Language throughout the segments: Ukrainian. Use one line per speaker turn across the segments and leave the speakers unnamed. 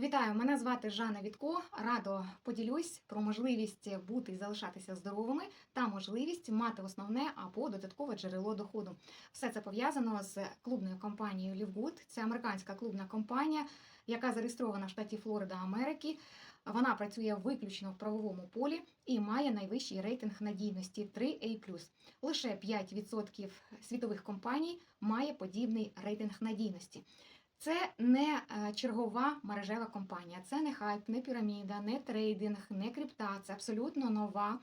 Вітаю, мене звати Жанна Вітко. Радо поділюсь про можливість бути і залишатися здоровими та можливість мати основне або додаткове джерело доходу. Все це пов'язано з клубною компанією Livgood. Це американська клубна компанія, яка зареєстрована в штаті Флорида Америки. Вона працює виключно в правовому полі і має найвищий рейтинг надійності 3A+. Лише 5% світових компаній має подібний рейтинг надійності. Це не е, чергова мережева компанія, це не хайп, не піраміда, не трейдинг, не крипта. Це абсолютно нова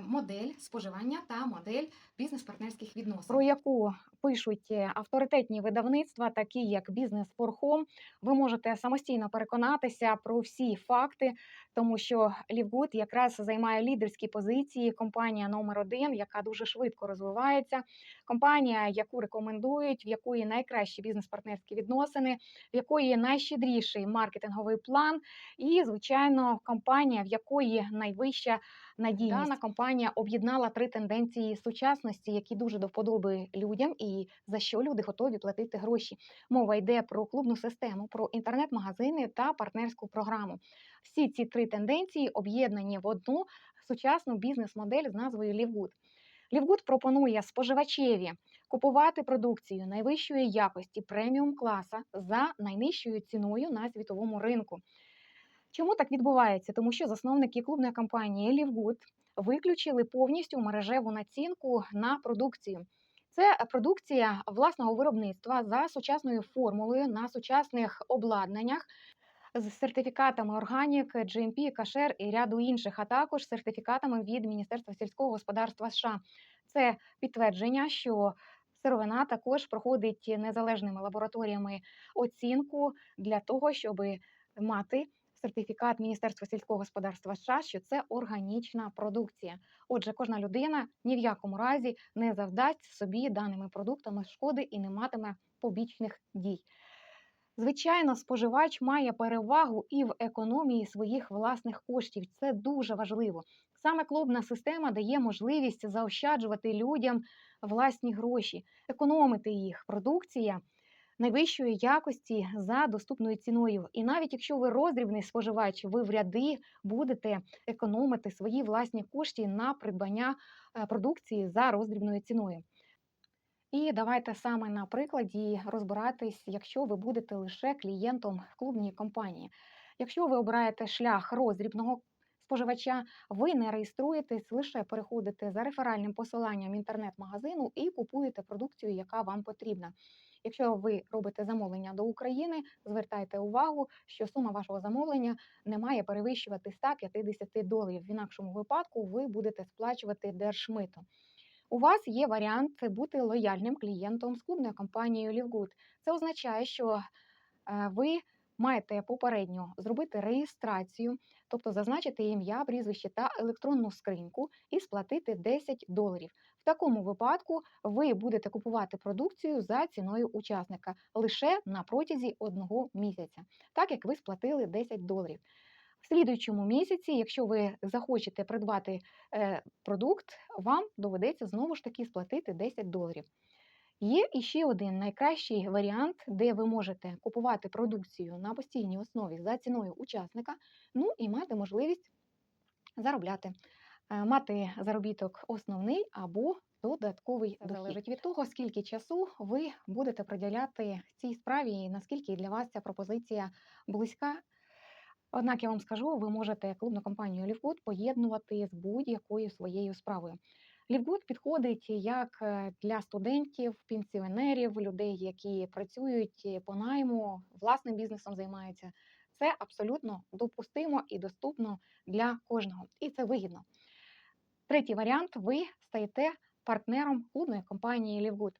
модель споживання та модель бізнес-партнерських відносин.
про яку пишуть е, авторитетні видавництва, такі як for Home. Ви можете самостійно переконатися про всі факти, тому що Лівгуд якраз займає лідерські позиції. Компанія номер один, яка дуже швидко розвивається. Компанія, яку рекомендують, в якої найкращі бізнес-партнерські відносини, в якої найщедріший маркетинговий план, і звичайно, компанія, в якої найвища надійність. Дана компанія об'єднала три тенденції сучасності, які дуже до вподоби людям, і за що люди готові платити гроші. Мова йде про клубну систему, про інтернет-магазини та партнерську програму. Всі ці три тенденції об'єднані в одну сучасну бізнес-модель з назвою Лівгуд. Лівгуд пропонує споживачеві купувати продукцію найвищої якості преміум класа за найнижчою ціною на світовому ринку. Чому так відбувається? Тому що засновники клубної компанії Лівгуд виключили повністю мережеву націнку на продукцію. Це продукція власного виробництва за сучасною формулою на сучасних обладнаннях з сертифікатами органік, GMP, кашер і ряду інших, а також сертифікатами від Міністерства сільського господарства США. Це підтвердження, що сировина також проходить незалежними лабораторіями оцінку для того, щоб мати сертифікат Міністерства сільського господарства США, що це органічна продукція. Отже, кожна людина ні в якому разі не завдасть собі даними продуктами шкоди і не матиме побічних дій. Звичайно, споживач має перевагу і в економії своїх власних коштів. Це дуже важливо. Саме клубна система дає можливість заощаджувати людям власні гроші, економити їх. Продукція найвищої якості за доступною ціною. І навіть якщо ви роздрібний споживач, ви в ряди будете економити свої власні кошти на придбання е, продукції за роздрібною ціною. І давайте саме на прикладі розбиратись, якщо ви будете лише клієнтом клубної компанії. Якщо ви обираєте шлях роздрібного споживача, ви не реєструєтесь, лише переходите за реферальним посиланням інтернет-магазину і купуєте продукцію, яка вам потрібна. Якщо ви робите замовлення до України, звертайте увагу, що сума вашого замовлення не має перевищувати 150 доларів. В інакшому випадку ви будете сплачувати держмито. У вас є варіант бути лояльним клієнтом з клубною компанією Лівгуд. Це означає, що е, ви маєте попередньо зробити реєстрацію, тобто зазначити ім'я, прізвище та електронну скриньку і сплатити 10 доларів. В такому випадку ви будете купувати продукцію за ціною учасника лише на протязі одного місяця, так як ви сплатили 10 доларів. В слідуючому місяці, якщо ви захочете придбати е, продукт, вам доведеться знову ж таки сплатити 10 доларів. Є іще один найкращий варіант, де ви можете купувати продукцію на постійній основі за ціною учасника, ну і мати можливість заробляти, Е, мати заробіток основний або додатковий дохід. залежить від того, скільки часу ви будете приділяти цій справі, і наскільки для вас ця пропозиція близька. Однак я вам скажу, ви можете клубну компанію Лівгуд поєднувати з будь-якою своєю справою. Лівгуд підходить як е, для студентів, пенсіонерів, людей, які працюють е, по найму, власним бізнесом займаються. Це абсолютно допустимо і доступно для кожного, і це вигідно. Третій варіант: ви стаєте партнером клубної компанії Лівгуд.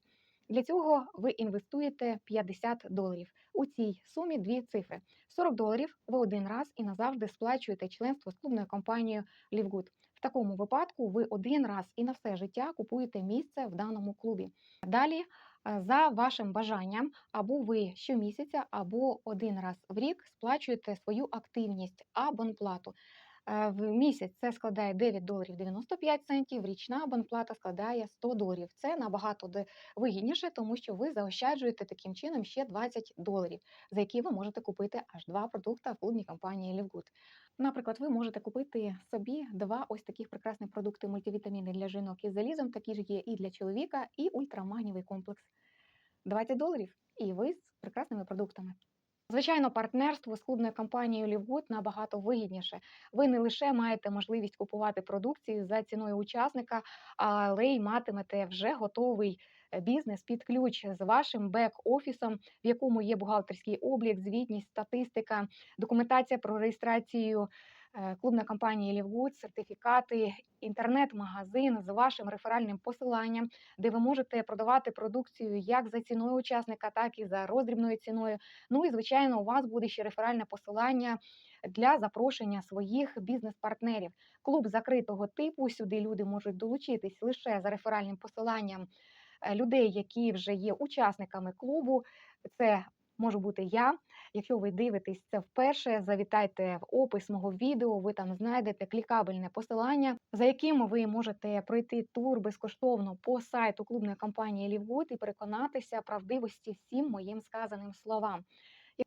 Для цього ви інвестуєте 50 доларів. У цій сумі дві цифри: 40 доларів ви один раз і назавжди сплачуєте членство з клубною компанією Лівгуд. Такому випадку ви один раз і на все життя купуєте місце в даному клубі. Далі, е, за вашим бажанням, або ви щомісяця, або один раз в рік сплачуєте свою активність абонплату. Е, В місяць це складає 9 доларів 95 центів, річна абонплата складає 100 доларів. Це набагато вигідніше, тому що ви заощаджуєте таким чином ще 20 доларів, за які ви можете купити аж два продукти в клубній компанії Livegood. Наприклад, ви можете купити собі два ось таких прекрасних продукти мультивітаміни для жінок із залізом, такі ж є і для чоловіка, і ультрамагнівий комплекс. 20 доларів, і ви з прекрасними продуктами. Звичайно, партнерство з клубною компанією Лівгуд набагато вигідніше. Ви не лише маєте можливість купувати продукцію за ціною учасника, але й матимете вже готовий е, бізнес під ключ з вашим бек-офісом, в якому є бухгалтерський облік, звітність, статистика, документація про реєстрацію е, клубної компанії Livegood, сертифікати, інтернет-магазин з вашим реферальним посиланням, де ви можете продавати продукцію як за ціною учасника, так і за роздрібною ціною. Ну і звичайно, у вас буде ще реферальне посилання для запрошення своїх бізнес-партнерів. Клуб закритого типу. Сюди люди можуть долучитись лише за реферальним посиланням е, людей, які вже є учасниками клубу. Це можу бути я. Якщо ви дивитесь це вперше, завітайте в опис мого відео. Ви там знайдете клікабельне посилання, за яким ви можете пройти тур безкоштовно по сайту клубної компанії Livegood і переконатися правдивості всім моїм сказаним словам.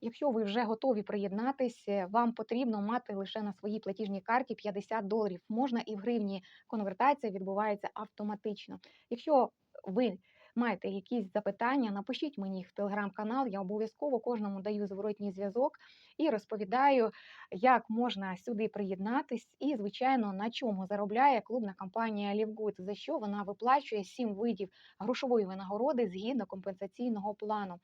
Якщо ви вже готові приєднатись, е, вам потрібно мати лише на своїй платіжній карті 50 доларів. Можна і в гривні. Конвертація відбувається автоматично. Якщо ви маєте якісь запитання, напишіть мені в телеграм-канал. Я обов'язково кожному даю зворотній зв'язок і розповідаю, як можна сюди приєднатись, і, звичайно, на чому заробляє клубна компанія Livegood, за що вона виплачує сім видів грошової винагороди згідно компенсаційного плану.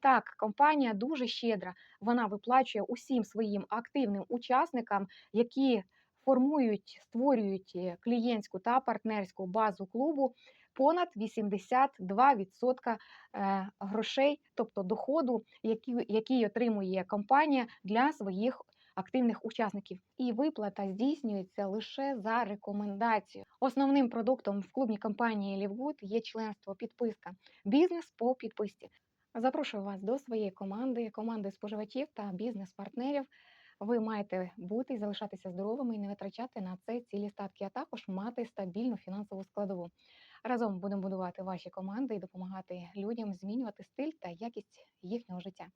Так, компанія дуже щедра. Вона виплачує усім своїм активним учасникам, які формують, створюють е, клієнтську та партнерську базу клубу. Понад 82% е, грошей, тобто доходу, який, який отримує компанія для своїх активних учасників. І виплата здійснюється лише за рекомендацією. Основним продуктом в клубній компанії Livegood є членство підписка. Бізнес по підписці. Запрошую вас до своєї команди, команди споживачів та бізнес-партнерів. Ви маєте бути і залишатися здоровими і не витрачати на це цілі статки, а також мати стабільну фінансову складову. Разом будемо будувати ваші команди і допомагати людям змінювати стиль та якість їхнього життя.